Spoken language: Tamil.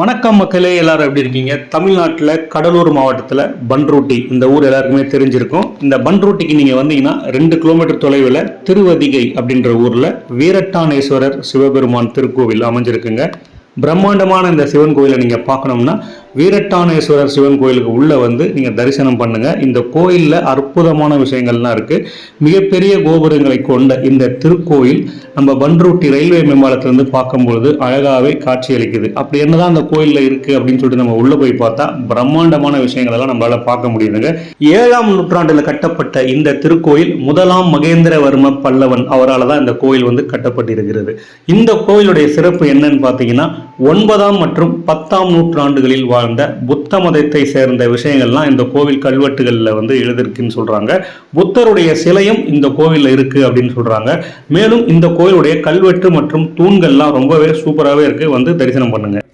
வணக்கம் மக்களே எல்லாரும் எப்படி இருக்கீங்க? தமிழ்நாட்டில் கடலூர் மாவட்டத்தில் பன்ரூட்டி இந்த ஊர் எல்லாருக்குமே தெரிஞ்சிருக்கும். இந்த பன்ரூட்டிக்கு நீங்கள் வந்தீங்கன்னா ரெண்டு கிலோமீட்டர் தொலைவில் திருவதிகை அப்படின்ற ஊரில் வீரட்டானேஸ்வரர் சிவபெருமான் திருக்கோவில் அமைஞ்சிருக்குங்க. பிரம்மாண்டமான இந்த சிவன் கோயிலை நீங்கள் பார்க்கணும்னா வீரட்டானேஸ்வரர் சிவன் கோயிலுக்கு உள்ளே வந்து நீங்கள் தரிசனம் பண்ணுங்க. இந்த கோயிலில் அற்புதமான விஷயங்கள்லாம் இருக்குது மிகப்பெரிய கோபுரங்களை கொண்ட இந்த திருக்கோயில் நம்ம பன்ருட்டி ரயில்வே மேம்பாலத்திலிருந்து பார்க்கும்பொழுது அழகாகவே காட்சியளிக்குது. அப்படி என்னதான் அந்த கோயிலில் இருக்குது அப்படின்னு சொல்லிட்டு நம்ம உள்ளே போய் பார்த்தா பிரம்மாண்டமான விஷயங்கள் எல்லாம் நம்மளால பார்க்க முடியுதுங்க. ஏழாம் நூற்றாண்டில் கட்டப்பட்ட இந்த திருக்கோயில் முதலாம் மகேந்திரவர்ம பல்லவன் அவரால் தான் இந்த கோயில் வந்து கட்டப்பட்டிருக்கிறது. இந்த கோயிலுடைய சிறப்பு என்னன்னு பார்த்தீங்கன்னா ஒன்பதாம் மற்றும் பத்தாம் நூற்றாண்டுகளில் வாழ்ந்த புத்த மதத்தை சேர்ந்த விஷயங்கள்லாம் இந்த கோவில் கல்வெட்டுகளில் வந்து எழுதிருக்குன்னு சொல்கிறாங்க புத்தருடைய சிலையும் இந்த கோவிலில் இருக்குது அப்படின்னு சொல்கிறாங்க மேலும் இந்த கோயிலுடைய கல்வெட்டு மற்றும் தூண்கள்லாம் ரொம்பவே சூப்பராகவே இருக்குது வந்து தரிசனம் பண்ணுங்கள்